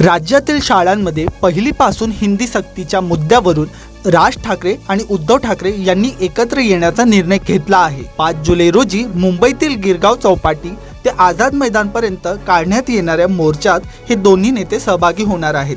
राज्यातील शाळांमध्ये पहिलीपासून हिंदी सक्तीच्या मुद्द्यावरून राज ठाकरे आणि उद्धव ठाकरे यांनी एकत्र येण्याचा निर्णय घेतला आहे. पाच जुलै रोजी मुंबईतील गिरगाव चौपाटी ते आझाद मैदानपर्यंत काढण्यात येणाऱ्या मोर्चात हे दोन्ही नेते सहभागी होणार आहेत.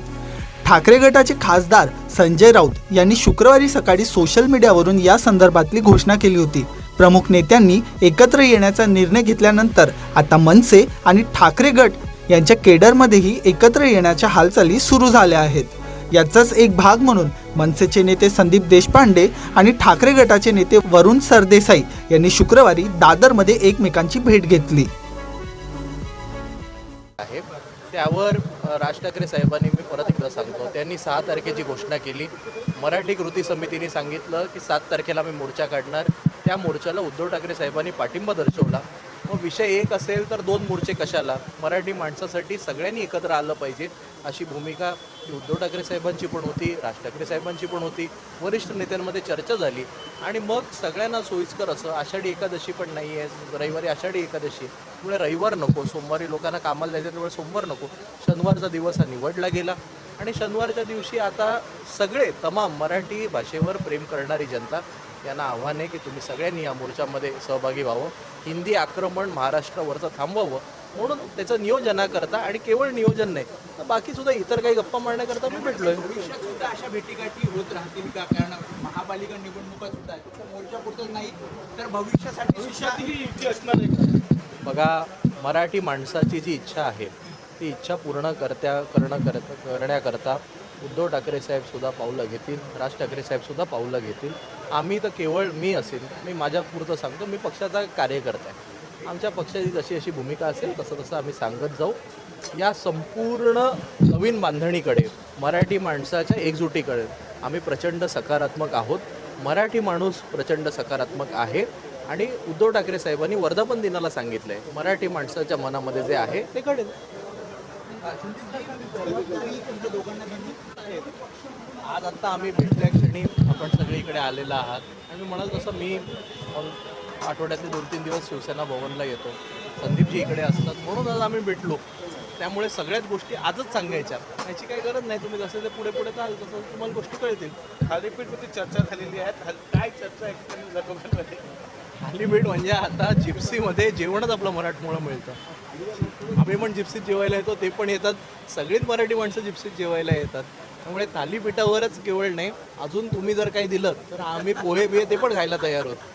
ठाकरे गटाचे खासदार संजय राऊत यांनी शुक्रवारी सकाळी सोशल मीडियावरून या संदर्भातली घोषणा केली होती. प्रमुख नेत्यांनी एकत्र येण्याचा निर्णय घेतल्यानंतर आता मनसे आणि ठाकरे गट यांच्या केडरमध्येही एकत्र येण्याच्या हालचाली सुरू झाल्या आहेत. याचाच एक भाग म्हणून मनसेचे नेते संदीप देशपांडे आणि ठाकरे गटाचे नेते वरुण सरदेसाई यांनी शुक्रवारी दादरमध्ये एकमेकांची भेट घेतली. आहे. त्यावर राज ठाकरे साहेबांनी मी परत एकदा सांगतो. त्यांनी सहा तारखेची घोषणा केली. मराठी कृती समितीने सांगितलं की सात तारखेला मी मोर्चा काढणार. त्या मोर्चाला उद्धव ठाकरे साहेबांनी पाठिंबा दर्शवला. मग विषय एक असेल तर दोन मोर्चे कशाला? मराठी माणसासाठी सगळ्यांनी एकत्र आलं पाहिजे अशी भूमिका उद्धव ठाकरे साहेबांची पण होती राज ठाकरे साहेबांची पण होती वरिष्ठ नेत्यांमध्ये चर्चा झाली. आणि मग सगळ्यांना सोयीस्कर असं आषाढी एकादशी पण नाही आहे रविवारी आषाढी एकादशी त्यामुळे रविवार नको सोमवारी लोकांना कामाला जायचं त्यामुळे सोमवार नको. शनिवारचा दिवस हा निवडला गेला. आणि शनिवारच्या दिवशी आता सगळे तमाम मराठी भाषेवर प्रेम करणारी जनता यांना आव्हान आहे की तुम्ही सगळ्यांनी या मोर्चामध्ये सहभागी व्हावं. हिंदी आक्रमण महाराष्ट्रावरचं थांबवावं म्हणून त्याचं नियोजनाकरता आणि केवळ नियोजन नाही तर बाकी सुद्धा इतर काही गप्पा मारण्याकरता मी भेटलोय. भविष्यात सुद्धा अशा भेटीगाठी होत राहतील का? कारण महापालिका निवडणुका सुद्धा आहेत. फक्त मोर्चापुरतंच नाही तर भविष्यासाठी सुद्धा बघा मराठी माणसाची जी इच्छा आहे ती इच्छा पूर्ण करत्या करणं करता करण्याकरता उद्धव ठाकरे साहेबसुद्धा पावलं घेतील राज ठाकरे साहेबसुद्धा पावलं घेतील. आम्ही तर केवळ मी असेल मी माझ्या पुरतं सांगतो मी पक्षाचा कार्यकर्ता आहे. आमच्या पक्षाची जशी अशी भूमिका असेल तसं तसं आम्ही सांगत जाऊ. या संपूर्ण नवीन बांधणीकडे मराठी माणसाच्या एकजुटीकडे आम्ही प्रचंड सकारात्मक आहोत. मराठी माणूस प्रचंड सकारात्मक आहे. आणि उद्धव ठाकरे साहेबांनी वर्धापन दिनाला सांगितलं आहे मराठी माणसाच्या मनामध्ये जे आहे ते घडेल. आज आत्ता आम्ही भेटल्या क्षणी आपण सगळीकडे इकडे आलेला आहात. आणि म्हणाल तसं मी आठवड्यातले दोन तीन दिवस शिवसेना भवनला येतो. संदीपजी इकडे असतात. म्हणून आज आम्ही भेटलो. त्यामुळे सगळ्याच गोष्टी आजच सांगायच्या. याची काही गरज नाही. तुम्ही जसं ते पुढे पुढे चाल तसं तुम्हाला गोष्टी कळतील. थालीपीठवरती चर्चा झालेली आहे. काय चर्चा आहे? थालीपीठ म्हणजे आता जिप्सीमध्ये जेवणच आपलं मराठमोळं मिळतं. आम्ही पण जिप्सीत जेवायला येतो ते पण येतात. सगळीच मराठी माणसं जिप्सीत जेवायला येतात. त्यामुळे थालीपीठावरच केवळ नाही अजून तुम्ही जर काही दिलं तर आम्ही पोहे बिहे ते पण खायला तयार होतो.